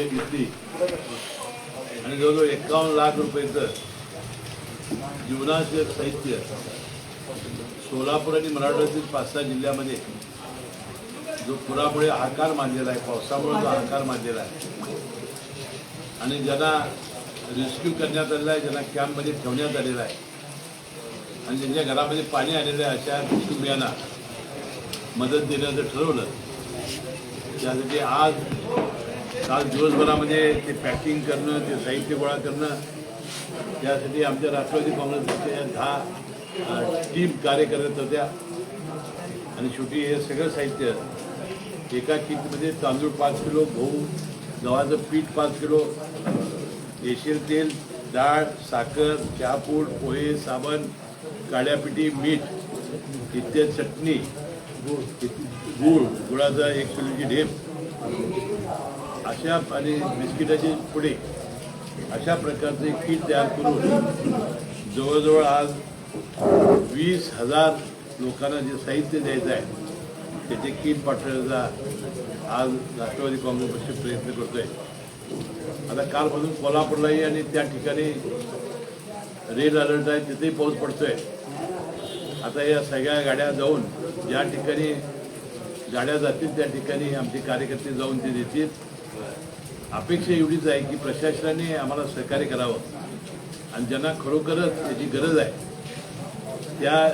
ते घेतली. आणि जवळजवळ एकावन्न लाख रुपयेचं जीवनावश्यक साहित्य सोलापूर आणि मराठवाड्यातील पाच सहा जिल्ह्यामध्ये जो पुरामुळे आकार मानलेला आहे पावसामुळे जो आकार मानलेला आहे. आणि ज्यांना रेस्क्यू करण्यात आलेला आहे ज्यांना कॅम्पमध्ये ठेवण्यात आलेला आहे. आणि ज्यांच्या घरामध्ये पाणी आलेलं आहे अशा कुटुंबियांना मदत देण्याचं ठरवलं. त्यासाठी आज काल दिवसभरामध्ये ते पॅकिंग करणं ते साहित्य गोळा करणं त्यासाठी आमच्या राष्ट्रवादी काँग्रेस पक्षाच्या दहा टीम कार्य करत होत्या. आणि शेवटी हे सगळं साहित्य एका किटमध्ये तांदूळ पाच किलो गहू गव्हाचं पीठ पाच किलो एशियन तेल डाळ साखर चहापूड पोहे साबण काड्यापिठी मीठ इत्यादी चटणी गूळ गुळाचा एक किलोची ढेप. अशा आणि बिस्किटाचे पुढे अशा प्रकारचे किट तयार करून जवळजवळ आज वीस हजार लोकांना जे साहित्य द्यायचं आहे त्याचे किट पाठवण्याचा आज राष्ट्रवादी काँग्रेस पक्ष प्रयत्न करतोय. आता कालपासून कोल्हापूरलाही आणि त्या ठिकाणी रेड अलर्ट आहे तिथेही पाऊस पडतोय. आता या सगळ्या गाड्या जाऊन ज्या ठिकाणी गाड्या जातील त्या ठिकाणी आमचे कार्यकर्ते जाऊन ते देतील. अपेक्षा एवढीच आहे की प्रशासनाने आम्हाला सहकार्य करावं. आणि ज्यांना खरोखरच त्याची गरज आहे त्या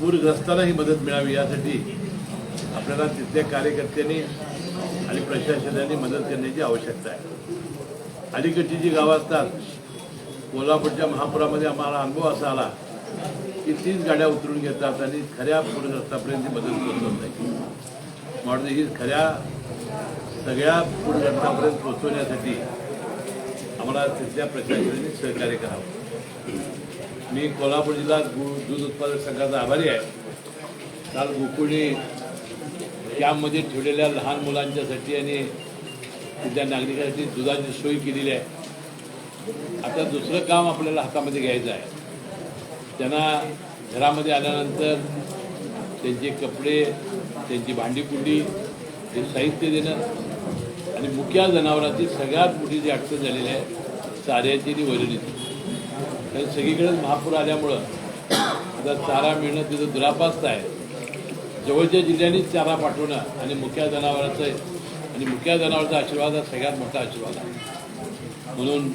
पूरग्रस्तांनाही मदत मिळावी यासाठी आपल्याला तिथल्या कार्यकर्त्यांनी आणि प्रशासनाने मदत करण्याची आवश्यकता आहे. अलीकडची जी गावं असतात कोल्हापूरच्या महापुरामध्ये आम्हाला अनुभव असा आला की तीच गाड्या उतरून घेतात आणि खऱ्या पूरग्रस्तापर्यंत मदत पोहोचवत नाही. म्हणून ही खऱ्या सगळ्या पूरग्रस्तापर्यंत पोहोचवण्यासाठी आम्हाला तिथल्या प्रशासनाने सहकार्य करावं. मी कोल्हापूर जिल्हा गु दूध उत्पादक संघाचा आभारी आहे. काल गोकुळने कॅम्पमध्ये ठेवलेल्या लहान मुलांच्यासाठी आणि तिथल्या नागरिकांसाठी दुधाची सोय केलेली आहे. आता दुसरं काम आपल्याला हातामध्ये घ्यायचं आहे. त्यांना घरामध्ये आल्यानंतर त्यांचे कपडे त्यांची भांडीकुंडी हे साहित्य देणं आणि मुख्या जनावरांची सगळ्यात मोठी जी अडचण झालेली आहे चाऱ्याची आणि वैरणीची. कारण सगळीकडेच महापूर आल्यामुळं आता चारा मिळणं तिथं दुरापास्त आहे. जवळच्या जिल्ह्यांनीच चारा पाठवणं आणि मुख्या जनावरांचं आणि मुख्या जनावरांचा आशीर्वाद हा सगळ्यात मोठा आशीर्वाद आहे. म्हणून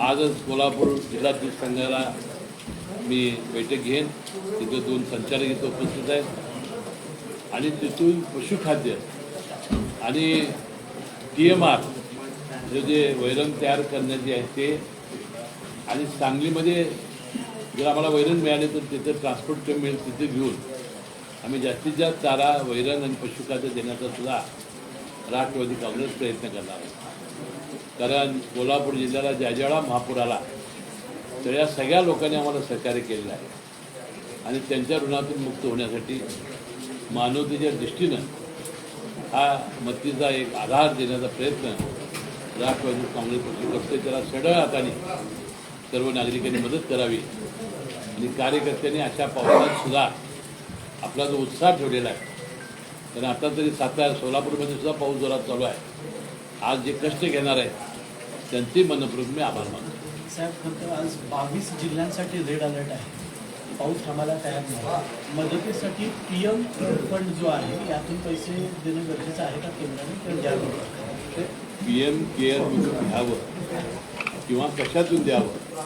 आजच कोल्हापूर जिल्हातील संघाला मी बैठक घेईन. तिथं दोन संचालक इथं उपस्थित आहेत. आणि तिथून पशुखाद्य आणि टी एम आर हे जे वैरण तयार करण्याचे आहे ते आणि सांगलीमध्ये जर आम्हाला वैरण मिळाले तर तिथे ट्रान्सपोर्ट कमी मिळेल तिथे घेऊन आम्ही जास्तीत जास्त चारा वैरण आणि पशुखाद्य देण्याचा सुद्धा राष्ट्रवादी काँग्रेस प्रयत्न करणार आहे. कारण कोल्हापूर जिल्ह्याला ज्या ज्यावेळा महापूर आला तर या सगळ्या लोकांनी आम्हाला सहकार्य केलेलं आहे. आणि त्यांच्या ऋणातून मुक्त होण्यासाठी मानवतेच्या दृष्टीनं हा मतीचा एक आधार देण्याचा प्रयत्न राष्ट्रवादी काँग्रेस पक्ष करतोय त्याला सडळ हाताने सर्व नागरिकांनी मदत करावी. आणि कार्यकर्त्यांनी अशा पावसात सुद्धा आपला जो उत्साह ठेवलेला आहे कारण आता तरी सातारा सोलापूरमध्ये सुद्धा पाऊस जोरात चालू आहे. आज जे कष्ट घेणार आहेत त्यांचे मनपूर्वक मी आभार मानतो. साहेब खरं तर आज बावीस जिल्ह्यांसाठी रेड अलर्ट आहे. पाऊस थांबायला तयार नाही. मदतीसाठी पी एम फंड जो आहे यातून पैसे देणं गरजेचं आहे का केंद्राने? तर द्यावं. पी एम केअरमधून घ्यावं किंवा कशातून द्यावं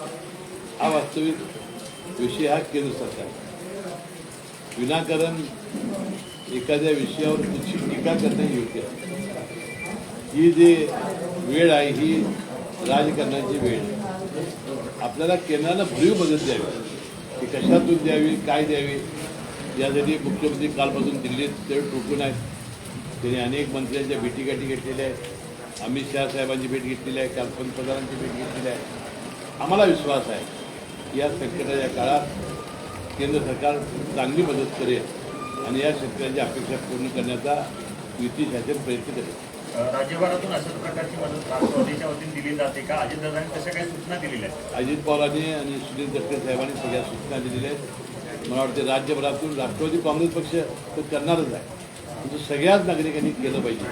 हा वास्तविक विषय हा केंद्र सरकार. विनाकारण एखाद्या विषयावर तुझी टीका करणं योग्य ही जी वेळ आहे ही राजकारणाची वेळ आहे. आपल्याला केंद्रानं भरीव मदत द्यावी. कशातून द्यावी काय द्यावी? यासाठी मुख्यमंत्री कालपासून दिल्लीत ते टोकून आहेत. त्यांनी अनेक मंत्र्यांच्या भेटीगाठी घेतलेल्या आहेत. अमित शहा साहेबांची भेट घेतलेली आहे काल पंतप्रधानांची भेट घेतलेली आहे. आम्हाला विश्वास आहे की या संकटाच्या काळात केंद्र सरकार चांगली मदत करेल आणि या शेतकऱ्यांच्या अपेक्षा पूर्ण करण्याचा युती शासन प्रयत्न करेल. राज्यभरातून अशाच प्रकारची मदत राष्ट्रवादीच्या वतीने दिली जाते का? अजितदादांनी तशा काही सूचना दिलेल्या आहेत. अजित पवारांनी आणि सुनील तटकरे साहेबांनी सगळ्या सूचना दिलेल्या आहेत. मला वाटते राज्यभरातून राष्ट्रवादी काँग्रेस पक्ष तर करणारच आहे. म्हणजे सगळ्याच नागरिकांनी केलं पाहिजे.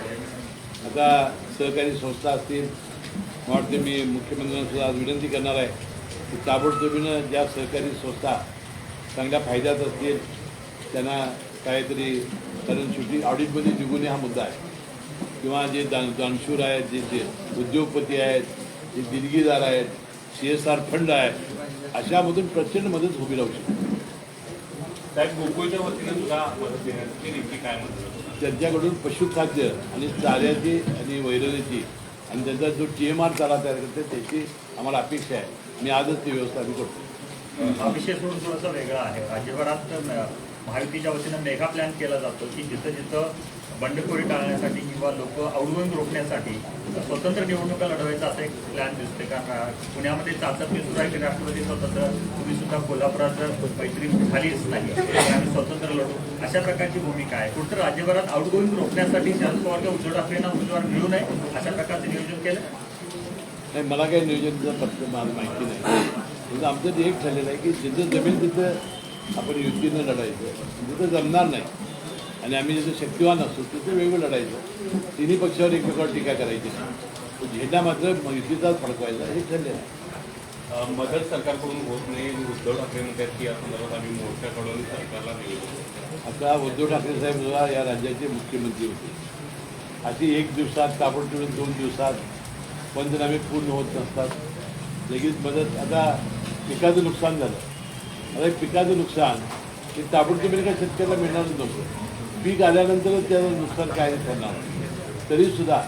आता सहकारी संस्था असतील मला वाटते मी मुख्यमंत्र्यांसुद्धा आज विनंती करणार आहे की ताबडतोबीनं ज्या सहकारी संस्था चांगल्या फायद्यात असतील त्यांना काहीतरी कारण शेवटी ऑडिटमध्ये निघून हा मुद्दा आहे. किंवा जे दान दानशूर आहेत जे जे उद्योगपती आहेत जे दिलगीदार आहेत सी एस आर फंड आहे अशामधून प्रचंड मदत उभी राहू शकते. साहेब गोकुळच्या वतीनं सुद्धा मदत देण्याची नेमकी काय मदत त्यांच्याकडून पशुखाद्य आणि चाऱ्याची आणि वैरणीची आणि त्यांचा जो टी एम आर चारा तयार करते त्याची आम्हाला अपेक्षा आहे. आणि आजच ती व्यवस्था आम्ही करतो. हा विषय सोडून थोडासा वेगळा आहे. राज्यभरात म- महायुतीच्या वतीनं मेगा प्लॅन केला जातो की जिथं जिथं बंडखोरी टाळण्यासाठी किंवा लोक अवडवून रोखण्यासाठी स्वतंत्र निवडणुका लढवायचा असा एक प्लॅन दिसते कारण पुण्यामध्ये चाचपणी सुद्धा आहे की राष्ट्रवादी स्वतंत्र? तुम्ही सुद्धा कोल्हापुरात मैत्री झालीच नाही. आम्ही स्वतंत्र लढू. अशा प्रकारची भूमिका आहे. कुठं राज्यभरात आउटगोईंग रोखण्यासाठी शरद पवार किंवा उद्धव ठाकरेंना उमेदवार मिळू नये अशा प्रकारचं नियोजन केलं? नाही मला काही नियोजनचं पत्र मला माहिती नाही. म्हणजे आमचं ते एक ठरलेलं आहे की जिथं जमेल तिथं आपण युतीनं लढायचं. जिथं जमणार नाही आणि आम्ही जिथं शक्तिवान असतो तिथं वेगळं लढायचं. तिन्ही पक्षावर एकमेकावर टीका करायची. नाही झेंडा मात्र युतीचाच फडकवायचा हे ठरलेलं आहे. मदत सरकारकडून होत नाही उद्धव ठाकरे म्हणतात की या संदर्भात आम्ही मोर्चाकडून सरकारला निवेदन आता उद्धव ठाकरे साहेब जेव्हा या राज्याचे मुख्यमंत्री होते. अशी एक दिवसात ताबडतोब दोन दिवसात पंचनामे पूर्ण होत नसतात. लगेच मदत आता पिकाचं नुकसान झालं. आता पिकाचं नुकसान हे ताबडतोबीने काय शेतकऱ्याला मिळणारच नव्हतं. पीक आल्यानंतरच त्याचं नुकसान काय ठरणार तरीसुद्धा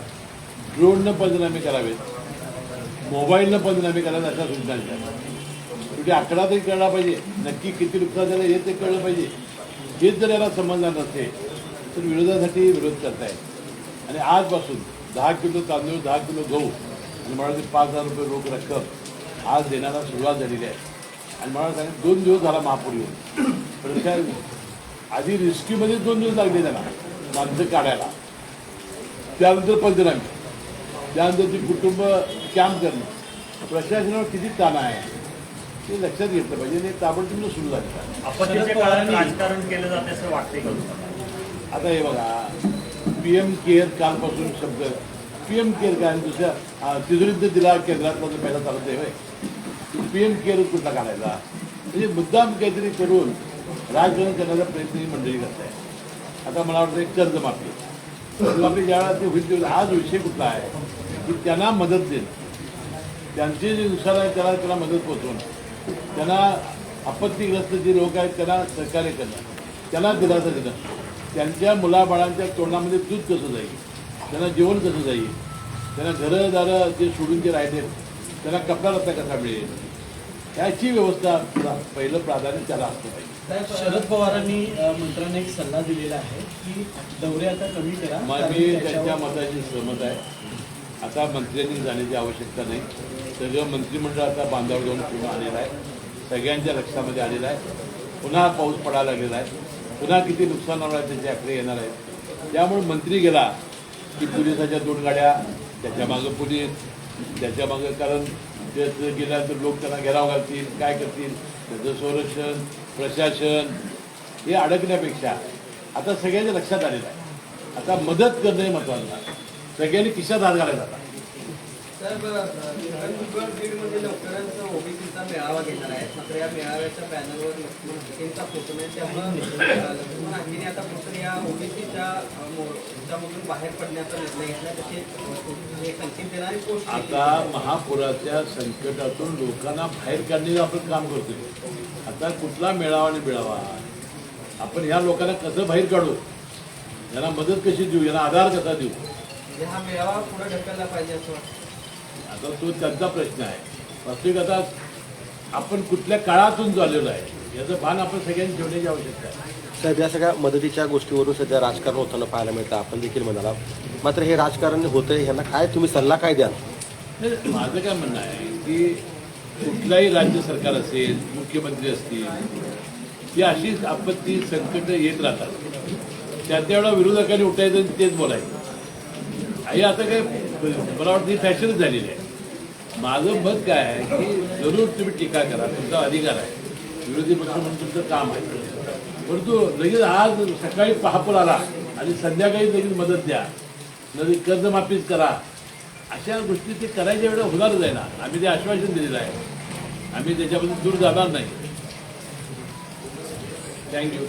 ड्रोननं पंचनामे करावेत. मोबाईलनं पंचनामे करावेत अशा सूचना आहेत शेवटी आकडा तरी कळला पाहिजे. नक्की किती नुकसान झालं हे ते कळलं पाहिजे. हेच जर याला समजणार नसते तर विरोधासाठी विरोध करतायत आणि आजपासून दहा किलो तांदूळ दहा किलो गहू आणि मला पाच हजार रुपये रोख रक्कम आज देण्याला सुरुवात झालेली आहे. आणि मला सांगितलं दोन दिवस झाला महापूर येऊन. पण काय आधी रेस्क्यूमध्ये दोन दिवस लागले त्याला माणसं काढायला. त्यानंतर पंचनामे. त्यानंतर ती कुटुंब कॅम्प करणं. प्रशासनावर किती ताण आहे ते लक्षात घेतलं पाहिजे. आणि ताबडतोब सुरू झालं. राजकारण केलं जाते असं तुम्हाला? आता हे बघा पी एम केअर कालपासून शब्द पी एम केअर काय दुसऱ्या तिजोरीत दिला केंद्रातला जो पहिला चालत आहे पी एम केअर कुठला काढायचा? म्हणजे मुद्दाम काहीतरी करून राजकारण करण्याचा प्रयत्न ही मंडळी करत आहे. आता मला वाटतं एक कर्जमाफी कर्जमाफी वेळा ते होईल तेव्हा हाच विषय कुठला आहे की त्यांना मदत देणं. त्यांचे जे नुकसान आहे त्याला त्याला मदत पोहोचवणं. त्यांना आपत्तीग्रस्त जे लोक आहेत त्यांना सहकार्य करणं. त्यांना दिलासा देणं. त्यांच्या मुलाबाळांच्या तोंडामध्ये दूध कसं जाईल? त्यांना जेवण कसं जाईल? त्यांना घरं दारं जे सोडून जे राहिले त्यांना कपडा रस्ता कसा मिळेल? याची व्यवस्था पहिलं प्राधान्य त्याला असलं पाहिजे. शरद पवारांनी मंत्र्यांना एक सल्ला दिलेला आहे की दौरे आता कमी करा मी त्यांच्या मताशी सहमत आहे. आता मंत्र्यांनी जाण्याची आवश्यकता नाही. सगळं मंत्रिमंडळ आता बांधावर जाऊन पूर्ण आलेलं आहे. सगळ्यांच्या लक्षामध्ये आलेलं आहे. पुन्हा पाऊस पडायला लागलेला आहे. पुन्हा किती नुकसान होणार आहे त्याचे आकडे येणार आहेत. त्यामुळे मंत्री गेला की पोलिसाच्या दोन गाड्या त्याच्या मागं पोलीस त्याच्या मागं कारण ते जर गेल्यानंतर लोक त्यांना घेराव घालतील काय करतील? त्याचं संरक्षण प्रशासन हे अडकण्यापेक्षा आता सगळ्यांच्या लक्षात आलेलं आहे. आता मदत करणं हे महत्वाचं आहे. सगळ्यांनी खिशात हात घालायला आता ओबीसीचा मेळावा घेणार आहे मात्र या मेळाव्याच्या बॅनरवर लक्ष्मण हाकेंचा फोटो नाही. त्यामुळं लक्ष्मण हाकेने आता फक्त या ओबीसीच्या त्यामधून बाहेर पडण्याचा निर्णय घेतला तसे संकेत देणारी पोस्ट. आता महापुराच्या संकटातून लोकांना बाहेर काढण्याचं आपण काम करतोय. आता कुठला मेळावा आणि मिळावा? आपण ह्या लोकांना कसं बाहेर काढू? यांना मदत कशी देऊ? यांना आधार कसा देऊ? म्हणजे हा मेळावा पुढे ढकलला पाहिजे असं आता तो त्यांचा प्रश्न आहे. वास्तविक आता आपण कुठल्या काळातून झालेलो आहे याचं भान आपण सगळ्यांनी ठेवण्याची आवश्यकता आहे. साहेब या सगळ्या मदतीच्या गोष्टीवरून सध्या राजकारण होताना पाहायला मिळतं. आपण देखील म्हणाला. मात्र हे राजकारण होतंय ह्यांना काय तुम्ही सल्ला काय द्याल? नाही, माझं काय म्हणणं आहे की कुठलाही राज्य सरकार असेल मुख्यमंत्री असतील ती अशीच आपत्ती संकट येत राहतात. त्या त्यावेळेला विरोधकांनी उठायचं आणि तेच बोलायचं. आणि आता काय मला वाटतं ही फॅशनच झालेली आहे. माझं मत काय आहे की जरूर तुम्ही टीका करा तुमचा अधिकार आहे. विरोधी पक्ष म्हणून तुमचं काम आहे. परंतु लगेच आज सकाळी पहापूर आला आणि संध्याकाळी लगेच मदत द्या. नदी कर्जमाफीच करा. अशा गोष्टी ते करायच्या वेळेला होणारच आहे ना. आम्ही ते आश्वासन दिलेलं आहे. आम्ही त्याच्याबद्दल दूर जाणार नाही. थँक्यू